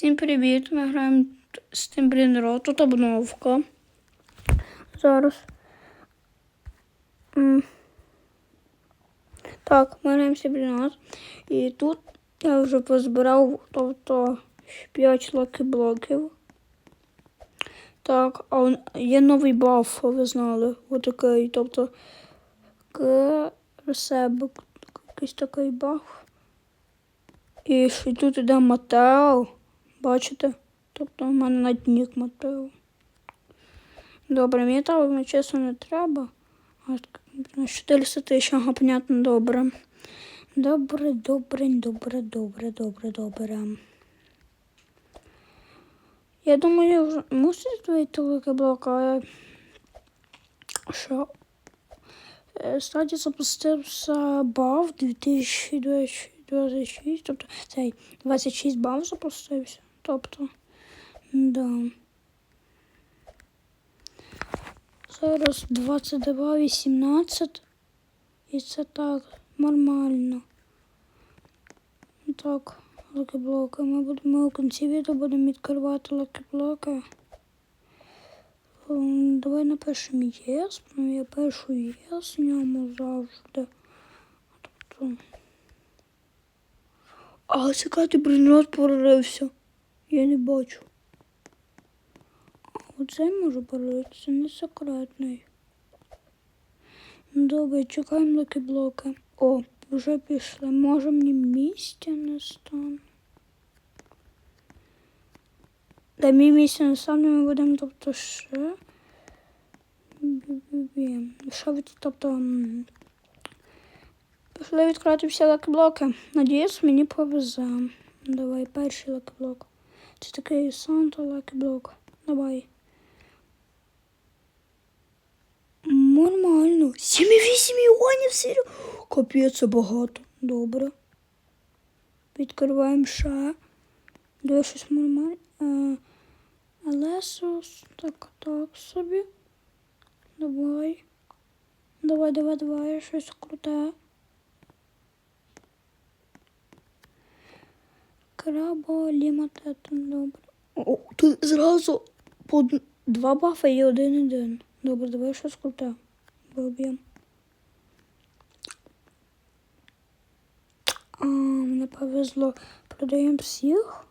Всім привіт! Ми граємо з Брінро. Тут обновка. Зараз. Так, ми граємо Сібрінат. І тут я вже позбирав тобто 5 лаки-блоків. Так, а є новий баф, ви знали. Отакий, тобто себе якийсь такий баф. І ще тут іде Матео. Бачите? Тобто в мене навіть нік Матео. Добре, мені там чесно не треба. А, на 400 тисяч, ага, понятно, добре. Добре, добре, добре, добре, добре, добре. Я думаю, вже мусить вийти великий блок, але що? Е, Стаді запустився баф 2026, тобто цей 26 баф запустився. Тобто, да. Зараз 22, 18. І це так, нормально. Так, лакіблоки. Ми будемо у кінці відео будемо відкривати лакіблоки. Ем, Давай напишемо єс, ну я пишу єс в ньому завжди. Тобто. А секрети бринот прорився. Я не бачу. Оцей може прорився, не секретний. Добре, чекаємо лакіблоки. О, вже пішли. Може мені місця не стане. Та мій місце не стане, ми будемо, тобто ще. Що від, тобто. Пішли відкривати всі лакблоки. Надіюсь, мені повезе. Давай, перший лакблок. Це такий Санта лакблок. Давай. Нормально. 7,8 мільйонів серію. Капець, багато. Добре. Відкриваємо ще. Давай щось нормальне. Е, Так, так собі. Давай. Давай, давай, давай, щось круте. Крабо ліматет, добре. О, тут зразу по два бафа і один один. Добре, давай щось круте. Виб'ємо. А, мені повезло. Продаємо всіх.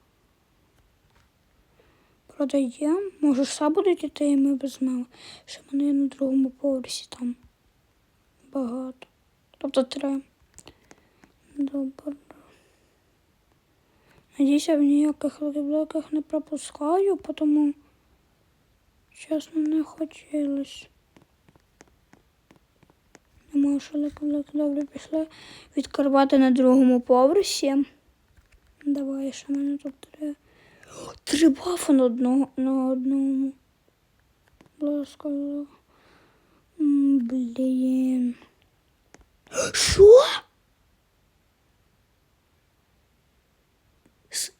Продаємо. Може, все будуть іти, і ми візьмемо. Ще мене на другому поверсі там багато. Тобто три. Добре. Надіюсь, я в ніяких лакіблоках не пропускаю, тому чесно не хотілося. Думаю, що лакіблоки добре пішли. Відкривати на другому поверсі. Давай, в мене тут три. Три бафи на одного на одному. Ласка. Блін. Що?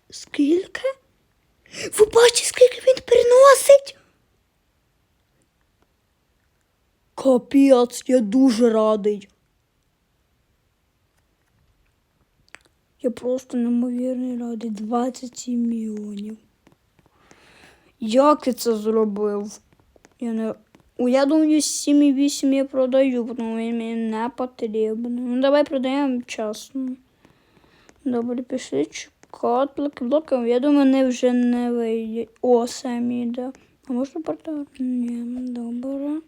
Скільки? Ви бачите, скільки він приносить? Капець, я дуже радий. Я просто неймовірний радий. 27 мільйонів. Як ти це зробив? Я не. Я думаю, 7,8 я продаю, тому мені не потрібен. Ну, давай продаємо чесно. Добре, пішли чекати блоки. Я думаю, вони вже не вийдуть. О, самі йде. А можна продати? Ні, добре.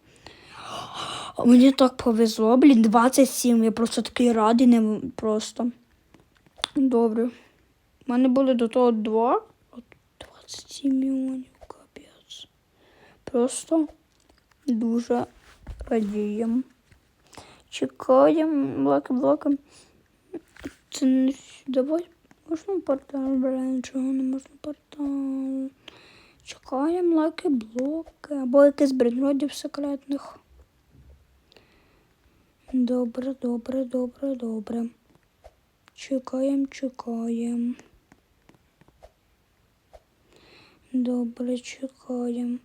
А мені так повезло, блін, 27. Я просто такий радий, не просто. Добре. У мене були до того два. От 27 мільйонів, капець. Просто дуже радіємо. Чекаємо блоки-блоки. Це не давай. Можна портал, блин, чого не можна портал. Чекаємо лаки блоки або якийсь бренродів секретних. Добре, добре, добре, добре. Чекаємо, чекаємо. Добре, чекаємо.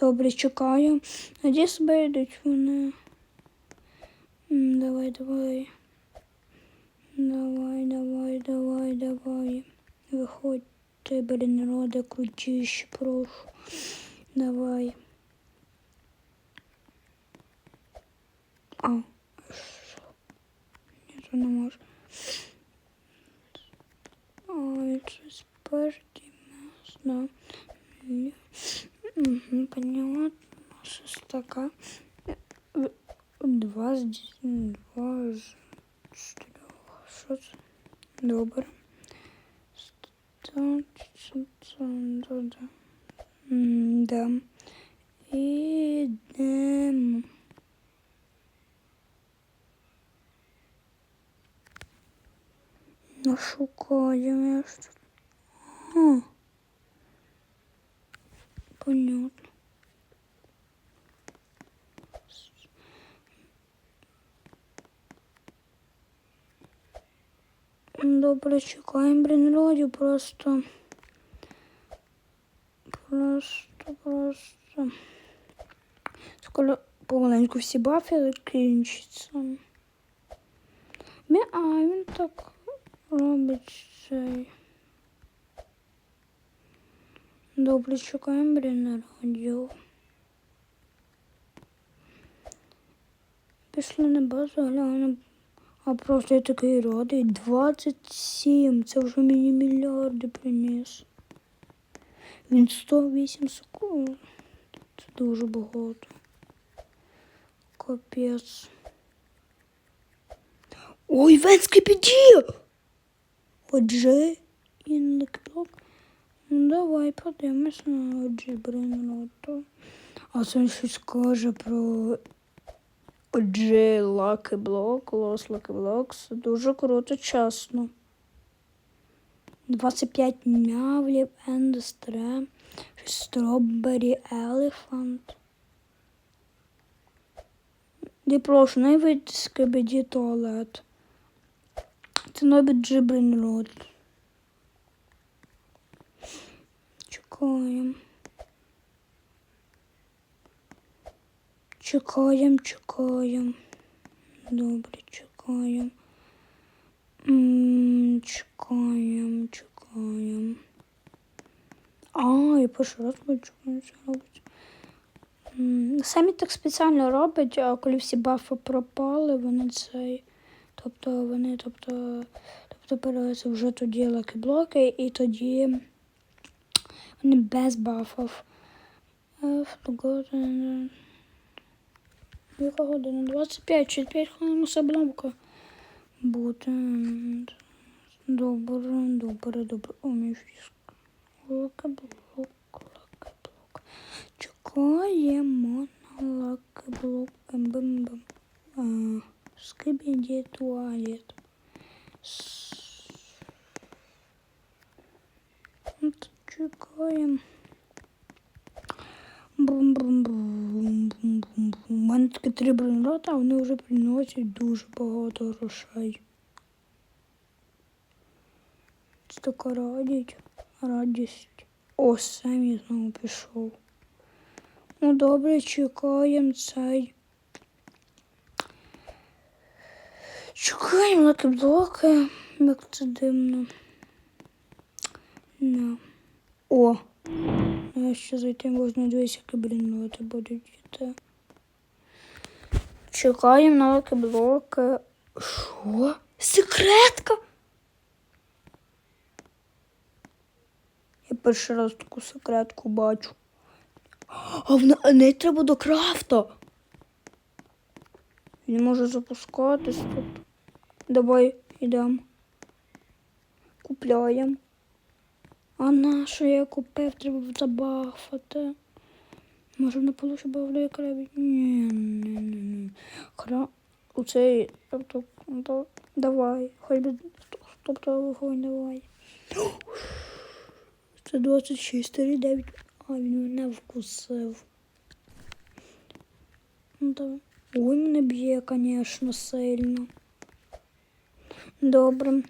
Добре, чекаємо. Надіюсь, вийдуть вони. Давай, давай. Давай, давай, давай, давай. Виходь. ти, бери народи, крутіші, прошу. Давай. А, що? Ні, то не може. Ой, це спереді м'яс, да. Ні. Угу, понятно. Щось така. Е, Два з ді- два з Чотирьох. Що це? Добре. Сто- це- це- да, да. М, Да. Ідемо. Ну, шукаємо я ж тут. А. Понятно. Добре, чекаємо бренроді, просто. Просто, просто. Скоро помаленьку всі бафи закінчаться. Мі- А, він так робить цей. Добре, чекаємо бренроді. Пішли на базу, глянемо. А просто я такий радий. 27. Це вже мені мільярди приніс. Він 108 секунд. Це дуже багато. Капець. Ой, Венський піді! Отже, інлекток. Ну, давай подивимось на отже Бренроту. А це щось каже про Отже, Lost Lucky Blocks. Дуже круто, чесно. 25 мявлів, Ендестре, Strawberry Elephant. Я прошу, не вийти туалет. Це новий Джибрин Рот. Чекаємо. Чекаємо, чекаємо. Добре, чекаємо. Чекаємо, чекаємо. А, я перший раз бачу, як це робить. Самі так спеціально роблять, а коли всі бафи пропали, вони цей. Тобто вони, тобто, тобто переводяться вже тоді лаки-блоки, і тоді вони без бафів. Е, forgotten. Яка година? 25, через 5 хвилин усе бломка буде. Добре, добре, добре. О, мій фіск. Лакеблок, лакеблок. Чекаємо на лакеблок. Бим-бим. А, Скибіді туалет. Три бренрота, а вони вже приносять дуже багато грошей. Це така радість. Радість. О, сам я знову пішов. Ну добре, чекаємо цей. Чекаємо лаки-блоки. Як це дивно. На. О! Ну, ще зайти можна дивитися, які брінноти будуть йти. Чекаємо на лаки-блоки. Що? Секретка? Я перший раз таку секретку бачу. А в неї треба до крафта. Він може запускатись тут. Давай йдемо. Купляємо. А на що я купив? Треба забафати. Може на полу ще бавлю крабі? Ні, ні, ні, ні. Хра... Оцей, тобто, то, давай. Хоч би, тобто, вогонь давай. Це 26, 49. А, він мене вкусив. Ну. Ой, мене б'є, звісно, сильно. Добре.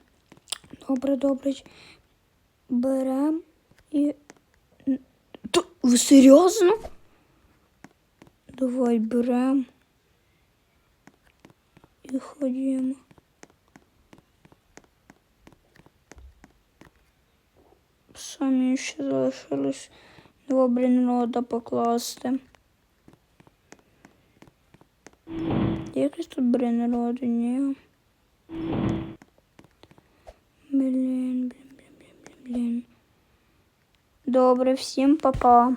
Добре, добре. Берем і. Ви серйозно? Давай берем. І ходімо. Самі ще залишилось два брінрода покласти. Є Якось тут брінроди, ні. Блін, блін, блін, блін, блін. Добре, всім па-па.